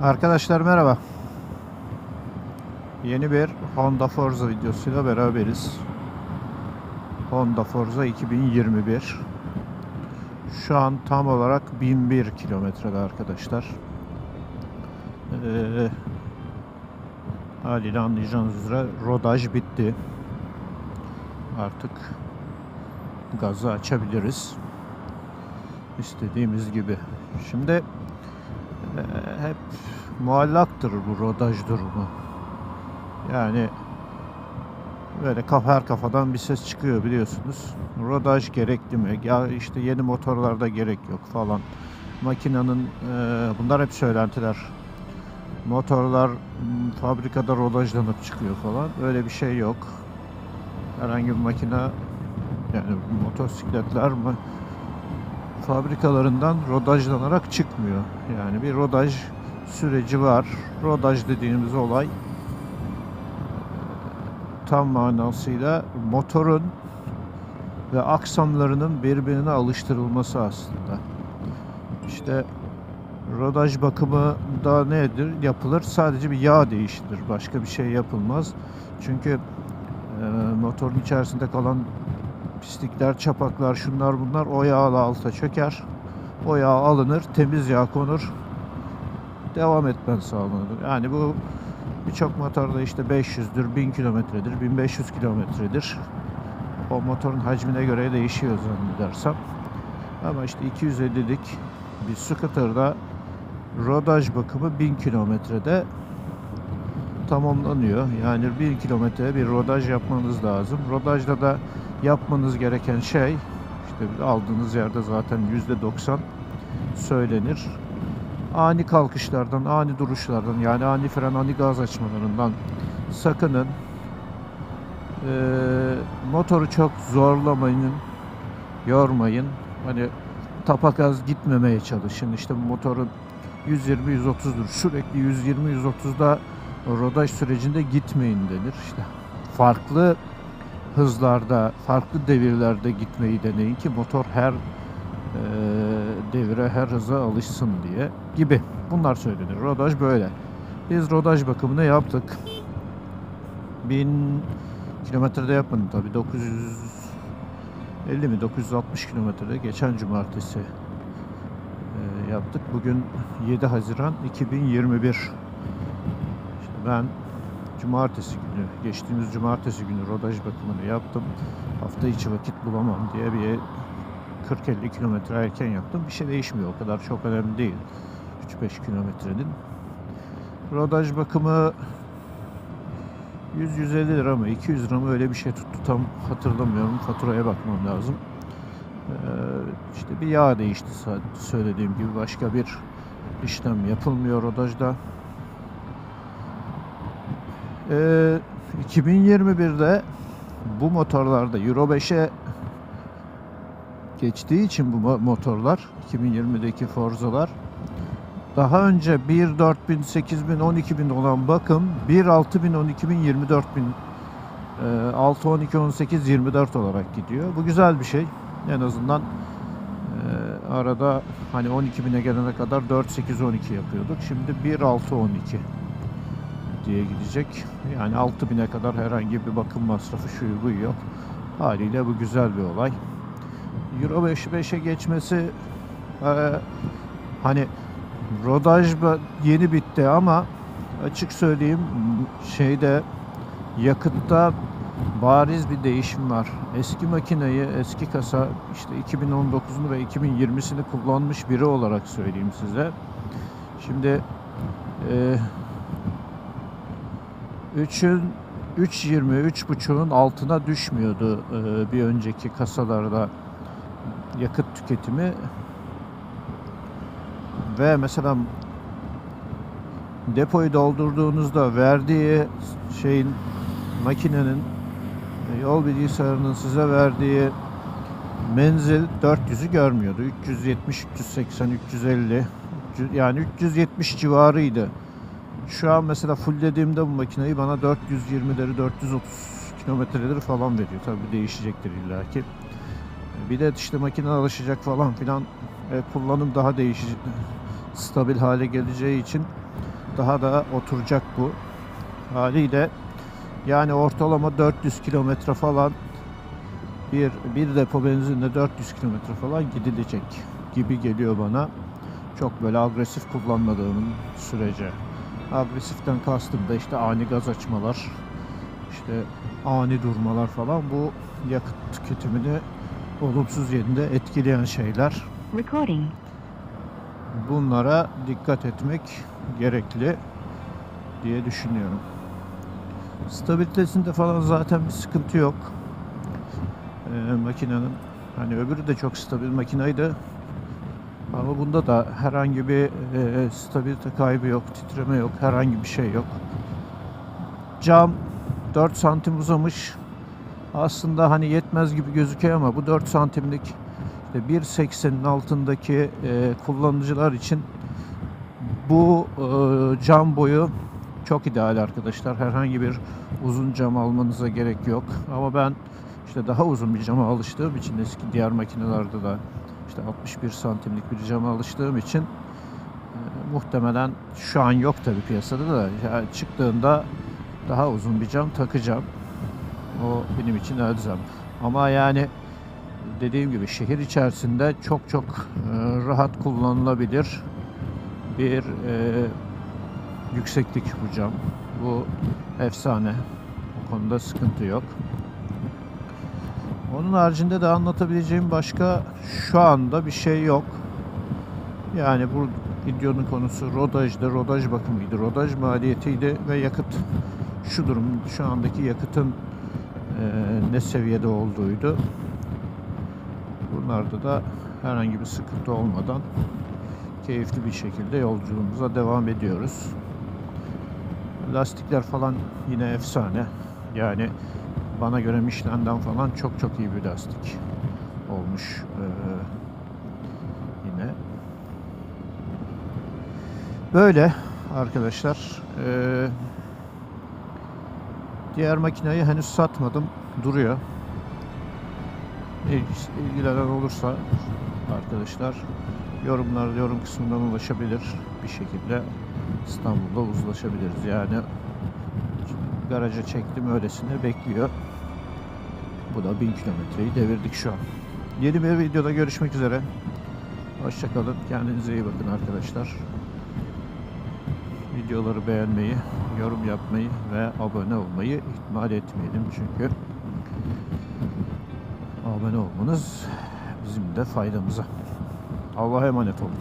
Arkadaşlar merhaba. Yeni bir Honda Forza videosuyla beraberiz. Honda Forza 2021. Şu an tam olarak 1001 kilometrede arkadaşlar. Ee, haliyle anlayacağınız üzere rodaj bitti. Artık gazı açabiliriz. İstediğimiz gibi. Şimdi hep muallaktır bu rodaj durumu. Yani böyle kafa her kafadan bir ses çıkıyor biliyorsunuz. Rodaj gerekli mi? Ya işte yeni motorlarda gerek yok falan. Makinenin e, bunlar hep söylentiler. Motorlar fabrikada rodajlanıp çıkıyor falan. Öyle bir şey yok. Herhangi bir makine yani motosikletler mi fabrikalarından rodajlanarak çıkmıyor. Yani bir rodaj süreci var. Rodaj dediğimiz olay tam manasıyla motorun ve aksamlarının birbirine alıştırılması aslında. İşte rodaj bakımı da nedir? Yapılır. Sadece bir yağ değiştirilir. Başka bir şey yapılmaz. Çünkü e, motorun içerisinde kalan pislikler, çapaklar, şunlar bunlar o yağla alta çöker. O yağ alınır, temiz yağ konur. Devam etmen sağlanır. Yani bu birçok motorda işte 500'dür, 1000 kilometredir, 1500 kilometredir. O motorun hacmine göre değişiyor zannedersem. Ama işte 250'lik bir scooter'da rodaj bakımı 1000 kilometrede tamamlanıyor. Yani 1000 kilometre bir rodaj yapmanız lazım. Rodajda da yapmanız gereken şey işte aldığınız yerde zaten %90 söylenir. Ani kalkışlardan, ani duruşlardan yani ani fren, ani gaz açmalarından sakının. Ee, motoru çok zorlamayın, yormayın. Hani tapa gaz gitmemeye çalışın. İşte motorun 120-130'dur. Sürekli 120-130'da rodaj sürecinde gitmeyin denir. İşte farklı hızlarda, farklı devirlerde gitmeyi deneyin ki motor her e, devire, her hıza alışsın diye gibi. Bunlar söylenir. Rodaj böyle. Biz rodaj bakımını yaptık. 1000 kilometrede yapmadım tabii. 950 mi 960 kilometrede geçen cumartesi e, yaptık. Bugün 7 Haziran 2021. İşte ben cumartesi günü, geçtiğimiz cumartesi günü rodaj bakımını yaptım. Hafta içi vakit bulamam diye bir 40-50 kilometre erken yaptım. Bir şey değişmiyor. O kadar çok önemli değil. 3-5 kilometrenin. Rodaj bakımı 100-150 lira mı 200 lira mı öyle bir şey tuttu tam hatırlamıyorum. Faturaya bakmam lazım. Ee, işte bir yağ değişti söylediğim gibi başka bir işlem yapılmıyor rodajda. Ee, 2021'de bu motorlarda Euro 5'e geçtiği için bu mo- motorlar 2020'deki Forza'lar daha önce 1 4000, 8000, 12000 olan bakım 1 6000, 12000, 24000 e, 6 12 18 24 olarak gidiyor. Bu güzel bir şey. En azından e, arada hani 12.000'e gelene kadar 4 8 12 yapıyorduk. Şimdi 1 6 12 diye gidecek. Yani 6000'e kadar herhangi bir bakım masrafı şu bu yok. Haliyle bu güzel bir olay. Euro 5 5'e geçmesi e, hani rodaj yeni bitti ama açık söyleyeyim şeyde yakıtta bariz bir değişim var. Eski makineyi, eski kasa işte 2019'unu ve 2020'sini kullanmış biri olarak söyleyeyim size. Şimdi e, 3'ün 3.20, 3.5'un altına düşmüyordu e, bir önceki kasalarda yakıt tüketimi. Ve mesela depoyu doldurduğunuzda verdiği şeyin makinenin e, yol bilgisayarının size verdiği menzil 400'ü görmüyordu. 370, 380, 350 yani 370 civarıydı. Şu an mesela fulllediğimde bu makineyi bana 420'leri 430 kilometreleri falan veriyor. Tabii değişecektir illaki. Bir de işte makine alışacak falan filan e, kullanım daha değişecek stabil hale geleceği için daha da oturacak bu. Haliyle yani ortalama 400 kilometre falan bir bir depo benzinle 400 kilometre falan gidilecek gibi geliyor bana. Çok böyle agresif kullanmadığımın sürece. Agresiften kastım da işte ani gaz açmalar, işte ani durmalar falan bu yakıt tüketimini olumsuz yönde etkileyen şeyler. Recording. Bunlara dikkat etmek gerekli diye düşünüyorum. Stabilitesinde falan zaten bir sıkıntı yok. Ee, makinenin hani öbürü de çok stabil makinaydı. Ama bunda da herhangi bir e, stabilite kaybı yok, titreme yok, herhangi bir şey yok. Cam 4 santim uzamış. Aslında hani yetmez gibi gözüküyor ama bu 4 santimlik işte 1.80'in altındaki e, kullanıcılar için bu e, cam boyu çok ideal arkadaşlar. Herhangi bir uzun cam almanıza gerek yok. Ama ben işte daha uzun bir cama alıştığım için eski diğer makinelerde de işte 61 santimlik bir cama alıştığım için e, muhtemelen şu an yok tabi piyasada da yani çıktığında daha uzun bir cam takacağım. O benim için elzem. Ama yani dediğim gibi şehir içerisinde çok çok e, rahat kullanılabilir bir e, yükseklik bu cam. Bu efsane. O konuda sıkıntı yok. Onun haricinde de anlatabileceğim başka şu anda bir şey yok. Yani bu videonun konusu rodajdı, rodaj bakımıydı, rodaj maliyetiydi ve yakıt şu durum, şu andaki yakıtın e, ne seviyede olduğuydu. Bunlarda da herhangi bir sıkıntı olmadan keyifli bir şekilde yolculuğumuza devam ediyoruz. Lastikler falan yine efsane. Yani bana göre Michelin'den falan çok çok iyi bir lastik olmuş ee, yine. Böyle arkadaşlar. Ee, diğer makineyi henüz satmadım. Duruyor. İl- ilgilenen olursa arkadaşlar yorumlar yorum kısmından ulaşabilir bir şekilde İstanbul'da uzlaşabiliriz. Yani garaja çektim öylesine bekliyor. Bu da 1000 kilometreyi devirdik şu an. Yeni bir videoda görüşmek üzere. Hoşçakalın. Kendinize iyi bakın arkadaşlar. Videoları beğenmeyi, yorum yapmayı ve abone olmayı ihmal etmeyelim. Çünkü abone olmanız bizim de faydamıza. Allah'a emanet olun.